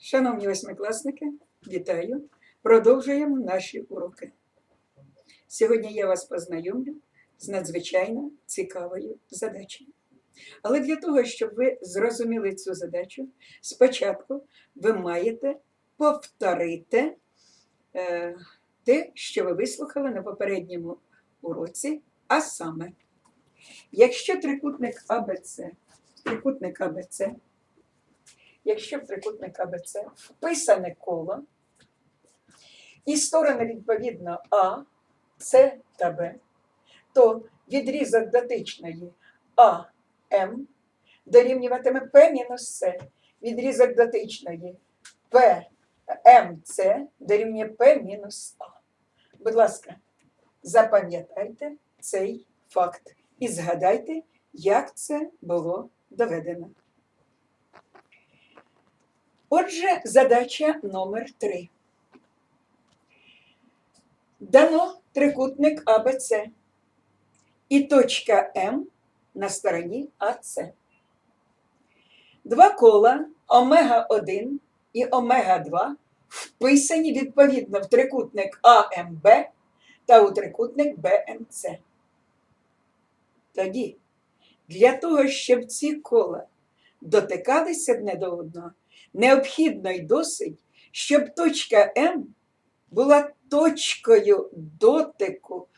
Шановні восьмикласники, вітаю! Продовжуємо наші уроки. Сьогодні я вас познайомлю з надзвичайно цікавою задачею. Але для того, щоб ви зрозуміли цю задачу, спочатку ви маєте повторити е, те, що ви вислухали на попередньому уроці, а саме, якщо трикутник АБЦ, трикутник АБЦ якщо трикутник АБЦ вписане коло, і сторони відповідно А, С та Б, то відрізок дотичної АМ дорівнюватиме П мінус С. Відрізок дотичної ПМЦ дорівнює П мінус А. Будь ласка, запам'ятайте цей факт і згадайте, як це було доведено. Отже, задача номер 3. Дано трикутник АБЦ і точка М на стороні АЦ. Два кола омега-1 і омега-2 вписані відповідно в трикутник АМБ та у трикутник БМЦ. Тоді, для того, щоб ці кола дотикалися одне до одного, необхідно й досить, щоб точка М була точкою дотику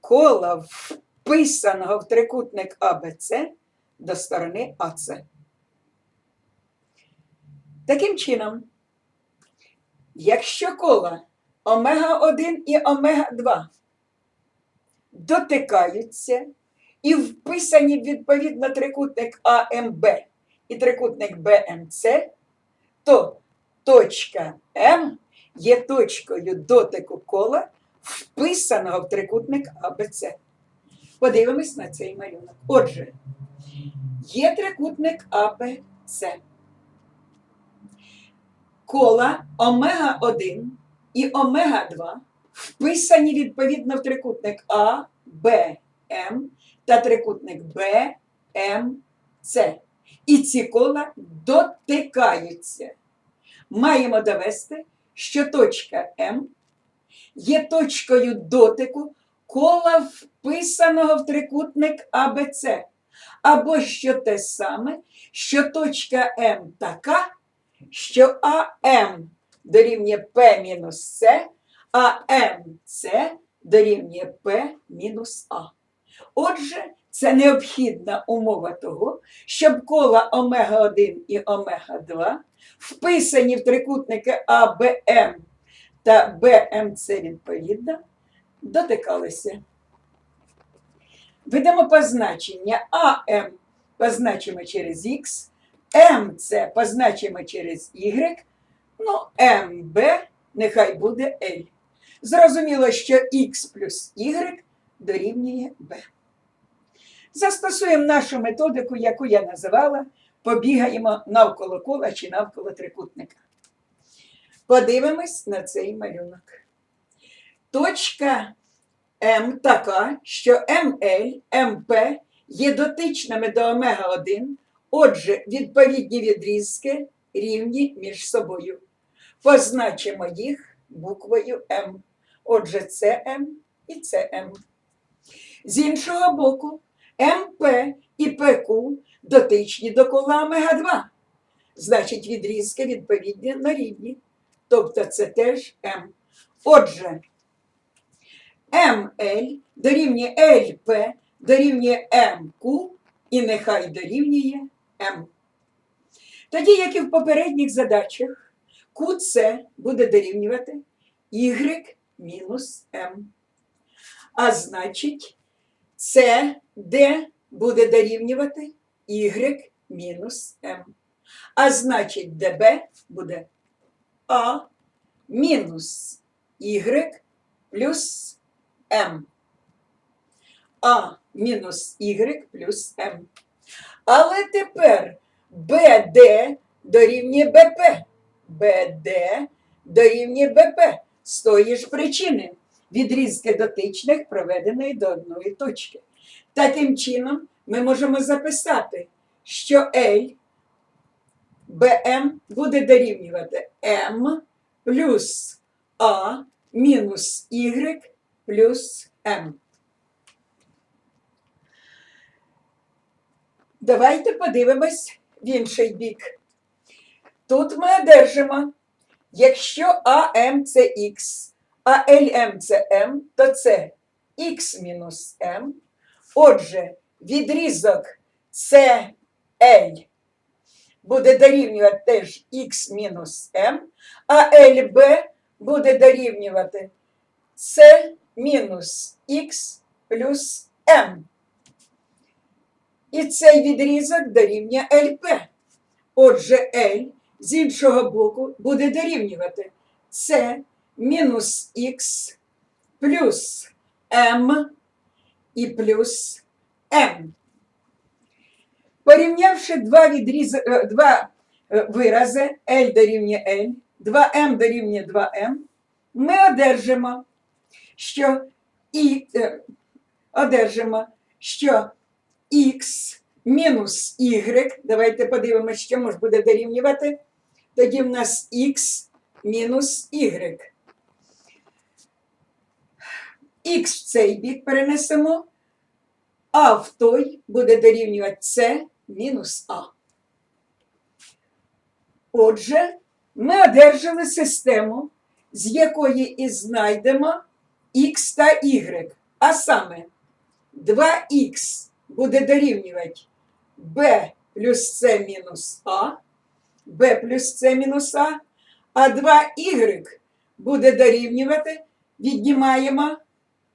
кола, вписаного в трикутник АБЦ до сторони АЦ. Таким чином, якщо кола омега-1 і омега-2 дотикаються і вписані відповідно трикутник АМБ і трикутник БМЦ, то точка М є точкою дотику кола, вписаного в трикутник АБЦ. Подивимось на цей малюнок. Отже, є трикутник АБЦ. Кола омега-1 і омега-2 вписані відповідно в трикутник А, Б, М та трикутник Б, М, С. І ці кола дотикаються. Маємо довести, що точка М є точкою дотику кола вписаного в трикутник АБЦ. Або що те саме, що точка М така, що АМ дорівнює П мінус С, а МС дорівнює П мінус А. Отже, це необхідна умова того, щоб кола омега-1 і омега-2 вписані в трикутники АБМ та БМЦ відповідно дотикалися. Видамо позначення АМ позначимо через Х, МЦ позначимо через Y, ну, МБ нехай буде L. Зрозуміло, що Х плюс Y дорівнює B. Застосуємо нашу методику, яку я називала, побігаємо навколо кола чи навколо трикутника. Подивимось на цей малюнок. Точка М така, що МЛ, МП є дотичними до омега-1, отже, відповідні відрізки рівні між собою. Позначимо їх буквою М. Отже, це М і це М. З іншого боку, МП і ПК дотичні до кола омега-2. Значить, відрізки відповідні на рівні. Тобто це теж М. Отже, МЛ дорівнює ЛП, дорівнює МК і нехай дорівнює М. Тоді, як і в попередніх задачах, QC буде дорівнювати Y мінус М. А значить, це D буде дорівнювати Y мінус М. А значить, DB буде А мінус Y плюс М. А мінус Y плюс М. Але тепер БД дорівнює БП. БД дорівнює БП. З тої ж причини відрізки дотичних проведеної до одної точки. Таким чином, ми можемо записати, що L БМ буде дорівнювати М плюс А мінус Y плюс М. Давайте подивимось в інший бік. Тут ми одержимо, якщо АМ це Х, а ЛМ це М, то це Х мінус М. Отже, відрізок CL буде дорівнювати теж Х мінус М, а ЛБ буде дорівнювати С мінус Х плюс М. І цей відрізок дорівнює ЛП. Отже, L з іншого боку буде дорівнювати С мінус Х плюс М і плюс М. Порівнявши два, відріз... е, два е, вирази L дорівнює L, 2M дорівнює 2M, ми одержимо, що і е, одержимо, що Х мінус Y, давайте подивимося, що може буде дорівнювати. Тоді в нас Х мінус Y. Х в цей бік перенесемо, а в той буде дорівнювати С мінус А. Отже, ми одержали систему, з якої і знайдемо Х та Y, а саме 2х буде дорівнювати b плюс c мінус А, b плюс c мінус А, а 2y буде дорівнювати, віднімаємо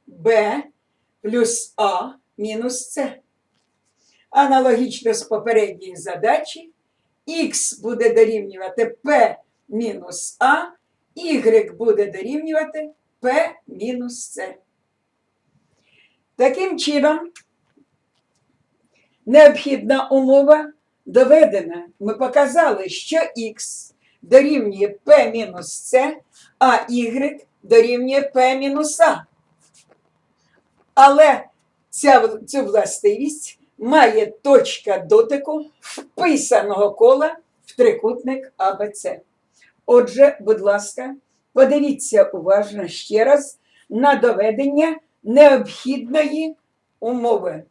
b плюс А мінус С. Аналогічно з попередньої задачі, х буде дорівнювати p мінус А, y буде дорівнювати p мінус С. Таким чином, необхідна умова доведена. Ми показали, що х дорівнює p мінус С, а y дорівнює p мінус А. Але ця, цю властивість має точка дотику вписаного кола в трикутник АБЦ. Отже, будь ласка, подивіться уважно ще раз на доведення необхідної умови.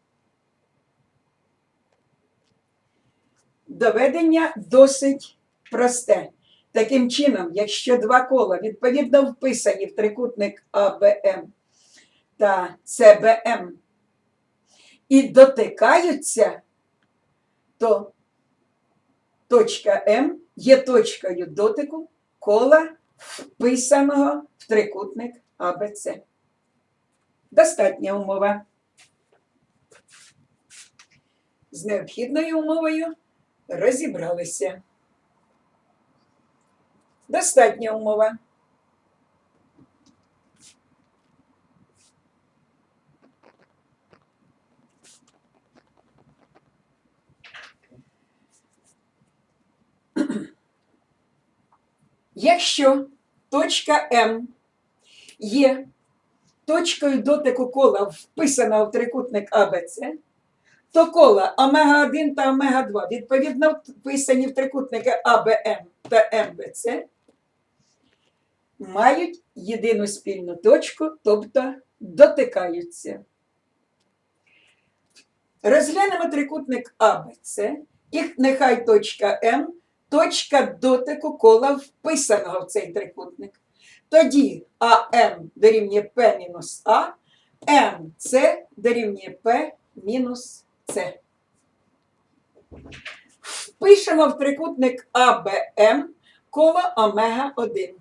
Доведення досить просте. Таким чином, якщо два кола відповідно вписані в трикутник АБМ та СБМ і дотикаються, то точка М є точкою дотику кола, вписаного в трикутник АБЦ. Достатня умова. З необхідною умовою розібралися. Достатня умова. Якщо точка М є точкою дотику кола вписана в трикутник АБЦ, то кола омега-1 та омега-2 відповідно вписані в трикутники АБМ та МБЦ, мають єдину спільну точку, тобто дотикаються. Розглянемо трикутник АБЦ, і нехай точка М точка дотику кола вписаного в цей трикутник. Тоді АМ дорівнює П мінус А, МЦ дорівнює П мінус С. Впишемо в трикутник АБМ коло омега 1.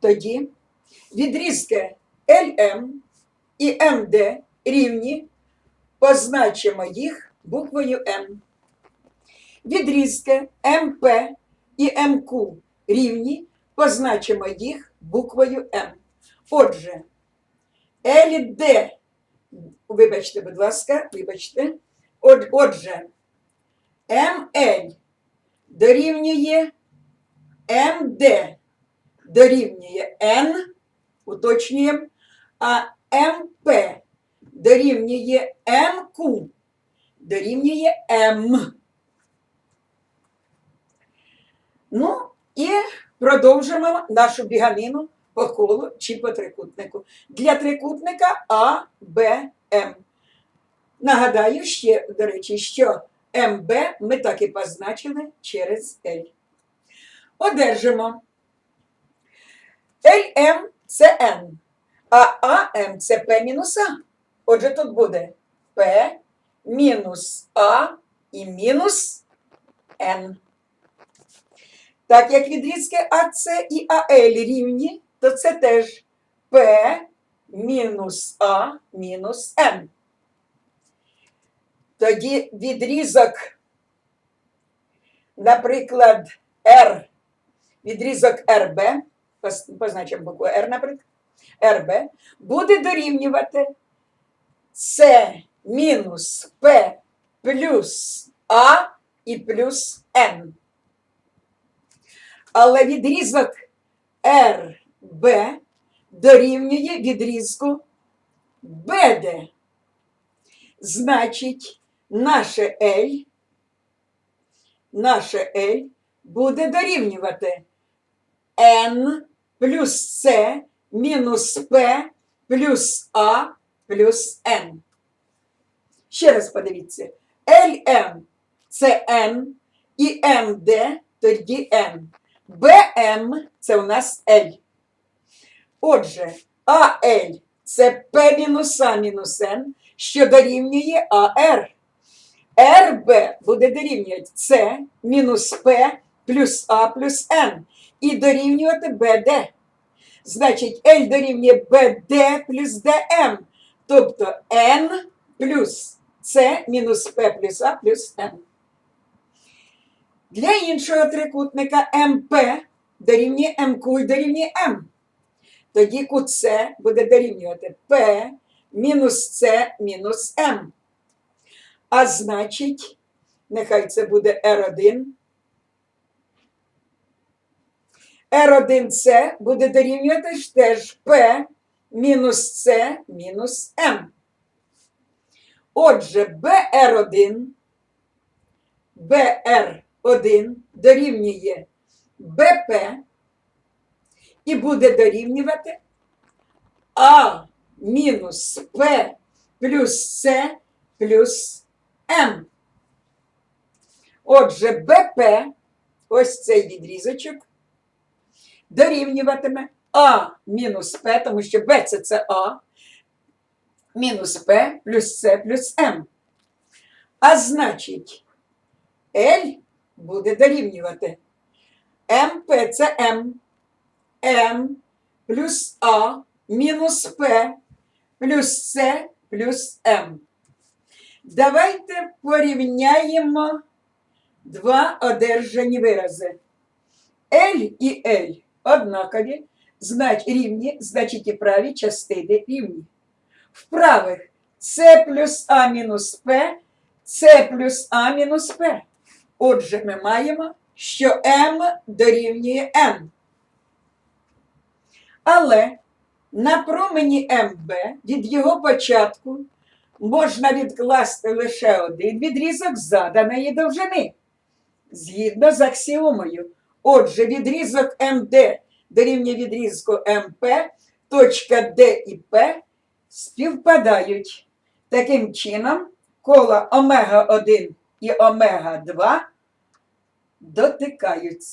Тоді відрізки ЛМ і МД рівні, позначимо їх буквою М. Відрізки МП і МК рівні, позначимо їх буквою М. Отже, ЛД, вибачте, будь ласка, вибачте. От- Отже, МЛ дорівнює МД дорівнює N, уточнюємо, а МП дорівнює МК дорівнює М. Ну і продовжимо нашу біганину по колу чи по трикутнику. Для трикутника А, Б, М. Нагадаю ще, до речі, що МБ ми так і позначили через L. Одержимо. LM це N, а АМ це P мінус А. Отже, тут буде P мінус А і мінус N. Так як відрізки АС і АЛ рівні, то це теж P мінус А мінус N. Тоді відрізок, наприклад, R, відрізок пос- позначимо букву R, наприклад, RB, буде дорівнювати С мінус П плюс А і плюс N. Але відрізок RB дорівнює відрізку BD. Значить, наше L, наше L буде дорівнювати N плюс C мінус P плюс А плюс N. Ще раз подивіться. LM це N і MD тоді N. BM це у нас L. Отже, АЛ це P мінус А мінус N, що дорівнює АР. РБ буде дорівнювати С мінус П плюс А плюс Н і дорівнювати БД. Значить, L дорівнює БД плюс ДМ, тобто N плюс С мінус П плюс А плюс Н. Для іншого трикутника МП дорівнює МК і дорівнює М. Тоді кут С буде дорівнювати П мінус С мінус М. А значить, нехай це буде R1. R1C буде дорівнювати теж P мінус C мінус M. Отже, BR1, BR1 дорівнює BP і буде дорівнювати А мінус П плюс С плюс М. Отже, БП, ось цей відрізочок, дорівнюватиме А мінус П, тому що Б це це А, мінус П плюс С плюс М. А значить, L буде дорівнювати МП це М, М плюс А мінус П плюс С плюс М. Давайте порівняємо два одержані вирази. L і L однакові, знач, рівні, значить і праві частини рівні. В правих С плюс А мінус П, С плюс А мінус П. Отже, ми маємо, що М дорівнює Н. Але на промені МБ від його початку можна відкласти лише один відрізок заданої довжини. Згідно з аксіомою. Отже, відрізок МД дорівнює відрізку МП, точка Д і П співпадають. Таким чином, кола омега 1 і омега 2 дотикаються.